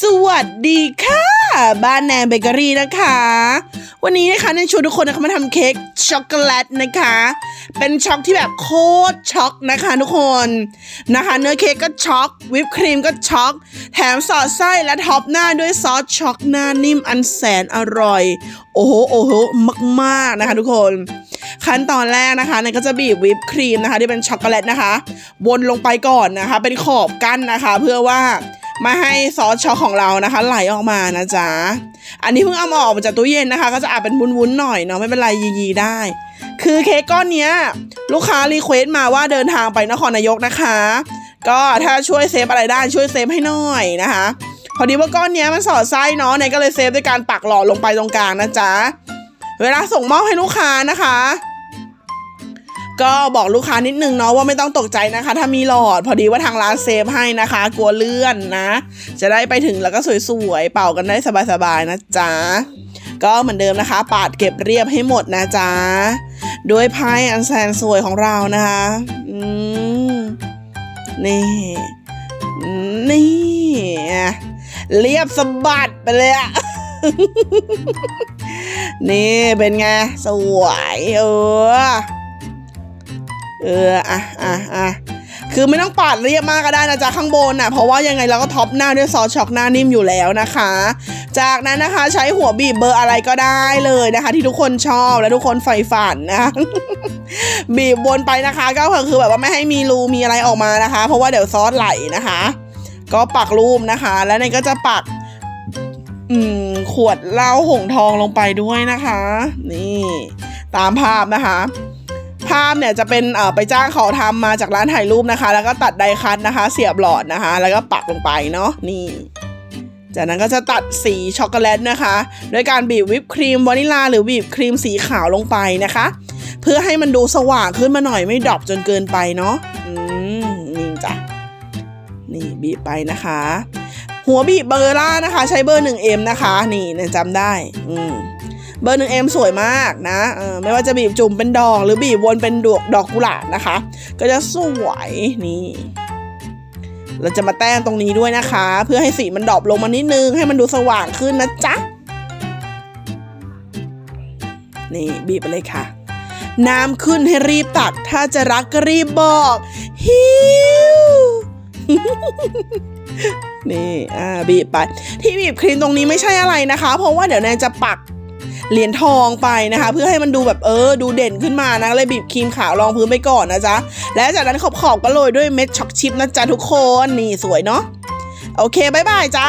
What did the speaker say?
สวัสดีค่ะ บ้านแนนเบเกอรี่นะคะ วันนี้นะคะแนนชวนทุกคนนะคะมาทำเค้กช็อกโกแลตนะคะ เป็นช็อกที่แบบโคตรช็อกนะคะทุกคนนะคะ เนื้อเค้กก็ช็อกวิปครีมก็ช็อกแถมสอดไส้และท็อปหน้าด้วยซอสช็อกหน้านิ่มอันแสนอร่อย โอ้โหโอ้โหมากๆนะคะทุกคนขั้นตอนแรกนะคะเนยก็จะบีบวิปครีมนะคะ ที่เป็นช็อกโกแลตนะคะ วนลงไปก่อนนะคะ เป็นขอบกั้นนะคะ เพื่อว่า ม่ให้ซอสช็อกของเรานะคะ ไหลออกมานะจ๊ะ อันนี้เพิ่งเอามาออกมาจากตู้เย็นนะคะ ก็จะอาจเป็นวุ้นๆหน่อยเนาะไม่เป็นไรยีๆได้ คือเค้กก้อนเนี้ยลูกค้ารีเควสต์มาว่าเดินทางไปนครนายกนะคะ ก็ถ้าช่วยเซฟอะไรได้ช่วยเซฟให้หน่อยนะคะ พอดีว่าก้อนเนี้ยมันสอดไส้เนาะเนยก็เลยเซฟด้วยการปักหลอดลงไปตรงกลางนะจ๊ะเวลาส่งมอบให้ลูกค้านะคะ ก็บอกลูกค้านิดนึงเนาะว่าไม่ต้องตกใจนะคะ ถ้ามีหลอดพอดีว่าทางร้านเซฟให้นะคะ กลัวเลื่อนนะ จะได้ไปถึงแล้วก็สวยๆ เป่ากันได้สบายๆนะจ๊ะก็เหมือนเดิมนะคะ ปาดเก็บเรียบให้หมดนะจ๊ะด้วยไพ่อันแสนสวยของเรานะคะอืมนี่นี่อะเรียบสะบัดไปเลยอะนี่เป็นไง สวยเออ เอออะอะอะคือไม่ต้องปาดเรียบมากก็ได้นะจ๊ะข้างบนน่ะเพราะว่ายังไงเราก็ท็อปหน้าด้วยซอสช็อกหน้านิ่มอยู่แล้วนะคะ จากนั้นนะคะใช้หัวบีบเบอร์อะไรก็ได้เลยนะคะ ที่ทุกคนชอบและทุกคนใฝ่ฝันนะ บีบวนไปนะคะก็คือแบบว่าไม่ให้มีรูมีอะไรออกมานะคะ เพราะว่าเดี๋ยวซอสไหลนะคะ ก็ปักรูปนะคะ แล้วเนก็จะปักอืมขวดเหล้าหงทองลงไปด้วยนะคะ นี่ ตามภาพนะคะาพเนี่ยจะเป็นไปจ้างเขาทำมาจากร้านถ่ายรูปนะคะ แล้วก็ตัดไดคัตนะคะ เสียบหลอดนะคะ แล้วก็ปักลงไปเนาะนี่ จากนั้นก็จะตัดสีช็อกโกแลตนะคะด้วยการบีบวิปครีมวานิลาหรือบีบครีมสีขาวลงไปนะคะ เพื่อให้มันดูสว่างขึ้นมาหน่อยไม่ดรอปจนเกินไปเนาะอืมนี่จ้ะนี่บีบไปนะคะ หัวบีบเบอร์ล่านะคะ ใช้เบอร์ 1M นะคะ นี่เนี่ยจำได้ อืม เบอร์ 1M สวยมากนะเออไม่ว่าจะบีบจุ่มเป็นดอกหรือบีบวนเป็นดอกดอกกุหลาบนะคะ ก็จะสวยนี่ เราจะมาแต้มตรงนี้ด้วยนะคะ เพื่อให้สีมันดรอปลงมานิดนึง ให้มันดูสว่างขึ้นนะจ๊ะนี่บีบไปเลยค่ะ น้ำขึ้นให้รีบตัก ถ้าจะรักก็รีบบอกฮิวนี่ อ่า บีบไป ที่บีบครีมตรงนี้ไม่ใช่อะไรนะคะ เพราะว่าเดี๋ยวแนนจะปัก เหรียญทองไปนะคะ เพื่อให้มันดูแบบเออดูเด่นขึ้นมานะเลยบีบครีมขาวรองพื้นไปก่อนนะจ๊ะและจากนั้นขอบๆก็โรยด้วยเม็ดช็อกชิพนะจ๊ะทุกคนนี่สวยเนาะโอเคบายบายจ้า